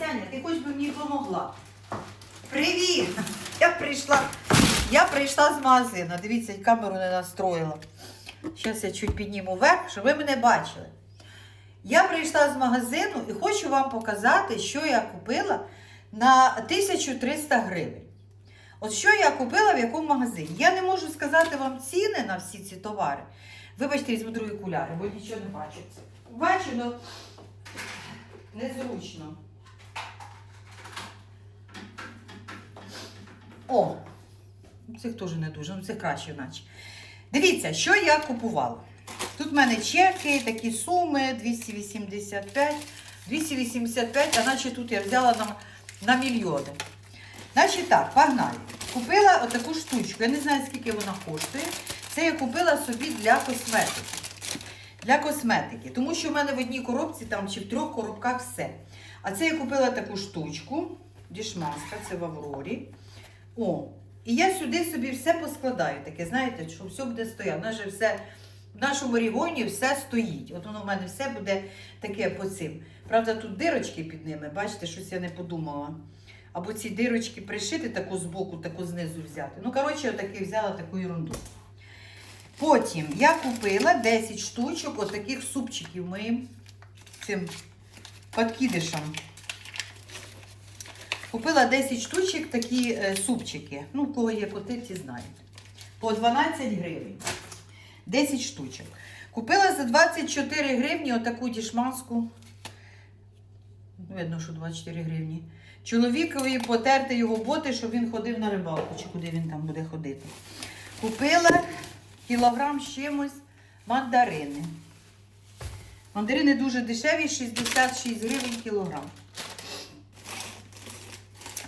Масяня, ти хоч би мені допомогла. Привіт! Я прийшла. Я прийшла з магазину. Дивіться, камеру не настроїла. Зараз я чуть підніму вверх, щоб ви мене бачили. Я прийшла з магазину і хочу вам показати, що я купила на 1300 гривень. От що я купила в якому магазині. Я не можу сказати вам ціни на всі ці товари. Вибачте, візьму другі окуляри, бо нічого не бачу. Бачу, але незручно. О! Цих теж не дуже, ну це краще, наче. Дивіться, що я купувала. Тут в мене чеки, такі суми 285. 285, а наче тут я взяла на, на мільйони. Значить так, погнали. Купила отаку штучку. Я не знаю, скільки вона коштує. Це я купила собі для косметики. Для косметики. Тому що в мене в одній коробці там чи в трьох коробках все. А це я купила таку штучку. Дішмаска, це в Аврорі. О, і я сюди собі все поскладаю. Таке, знаєте, що все буде стояти. У нас же все в нашому регіоні все стоїть. От воно в мене все буде таке по цим. Правда, тут дирочки під ними, бачите, щось я не подумала. Або ці дирочки пришити таку збоку, таку знизу взяти. Ну, коротше, отаки взяла таку ерунду. Потім я купила 10 штучок отаких супчиків моїм цим подкидишам. Купила 10 штучок такі е, супчики. Ну, в кого є коти, ті знають. По 12 гривень. 10 штучок. Купила за 24 гривні отаку дішманську. Видно, що 24 гривні. Чоловікові потерти його боти, щоб він ходив на рибалку, чи куди він там буде ходити. Купила кілограм з чимось мандарини. Мандарини дуже дешеві, 66 гривень кілограм.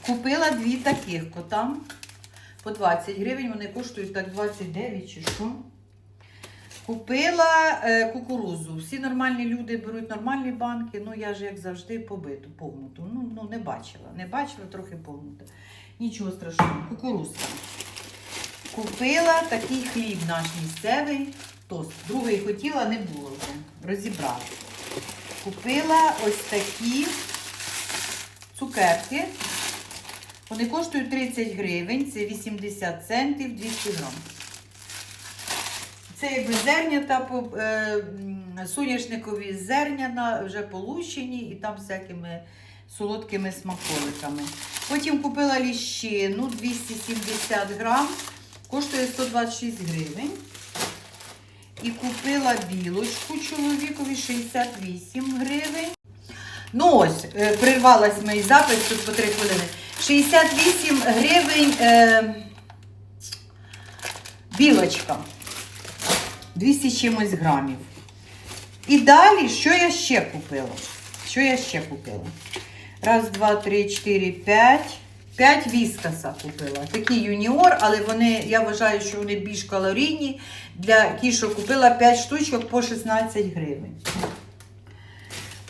Купила дві таких котам по 20 гривень. Вони коштують так 29 чи що. Купила е, кукурузу. Всі нормальні люди беруть нормальні банки. Ну, я ж, як завжди, побиту, погнуту. Ну, ну не бачила. Не бачила, трохи погнута. Нічого страшного. Кукурузка. Купила такий хліб наш місцевий. Тост. Другий хотіла, не було вже. Розібрала. Купила ось такі цукерки. Вони коштують 30 гривень, це 80 центів 200 грам. Це якби зернята, по- е, соняшникові зерняна, вже полущені і там всякими солодкими смаколиками. Потім купила ліщину 270 грам, коштує 126 гривень. І купила білочку чоловікові 68 гривень. Ну ось, е, прирвалась мій запис тут по 3 хвилини. 68 гривень е, білочка. 200 чимось грамів. І далі, що я ще купила? Що я ще купила? Раз, два, три, чотири, п'ять. П'ять віскаса купила. Такі юніор, але вони, я вважаю, що вони більш калорійні. Для кішок купила 5 штучок по 16 гривень.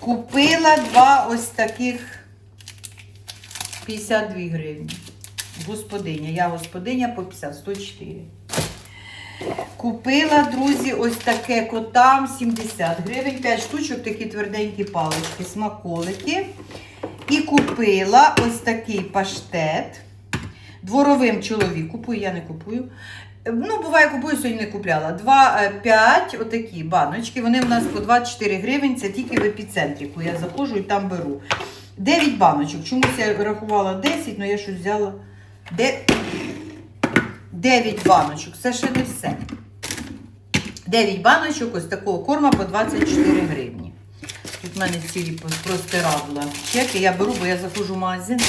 Купила два ось таких 52 гривні. Господиня. Я господиня по 50, 104. Купила, друзі, ось таке котам 70 гривень. 5 штучок, такі тверденькі палички, смаколики. І купила ось такий паштет. Дворовим чоловік. Купую, я не купую. Ну, буває, купую, сьогодні не купляла. 2, 5 отакі баночки. Вони в нас по 24 гривень. Це тільки в епіцентріку. Я заходжу і там беру. 9 баночок. Чомусь я рахувала 10, але я щось взяла. 9 баночок. Це ще не все. 9 баночок ось такого корма по 24 гривні. Тут в мене цілі простирадла чеки. Я беру, бо я заходжу в магазин.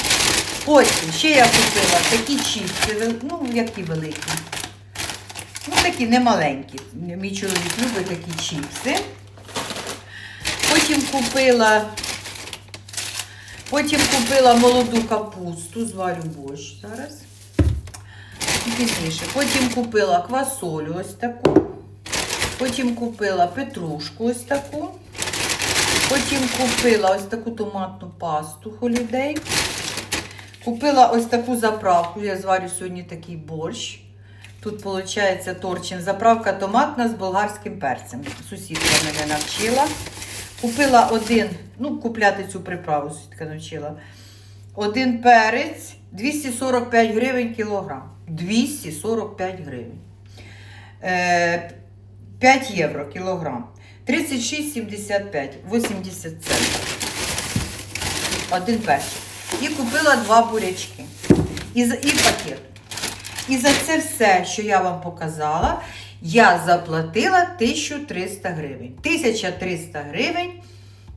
Потім ще я купила такі чіпси, ну, які великі. Ну, такі немаленькі. Мій чоловік любить такі чіпси. Потім купила, потім купила молоду капусту, зварю борщ зараз. Пізніше. Потім купила квасолю ось таку. Потім купила петрушку ось таку. Потім купила ось таку томатну пасту Holiday. Купила ось таку заправку. Я зварю сьогодні такий борщ. Тут, виходить, торчин. Заправка томатна з болгарським перцем. Сусідка мене навчила. Купила один, ну, купляти цю приправу, сітка навчила. Один перець 245 гривень кілограм. 245 гривень. Е, 5 євро кілограм. 36,75, 80 центів. Один перчик. І купила два бурячки. І, і пакет. І за це все, що я вам показала, я заплатила 1300 гривень. 1300 гривень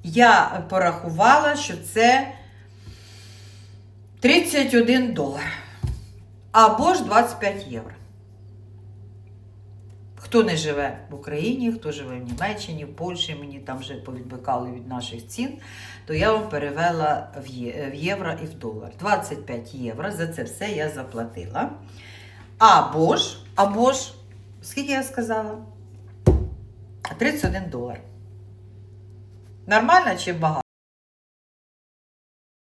я порахувала, що це 31 долар. Або ж 25 євро. Хто не живе в Україні, хто живе в Німеччині, в Польщі, мені там вже повідбикали від наших цін, то я вам перевела в євро і в долар. 25 євро. За це все я заплатила. Або ж, або ж, скільки я сказала? 31 долар. Нормально чи багато?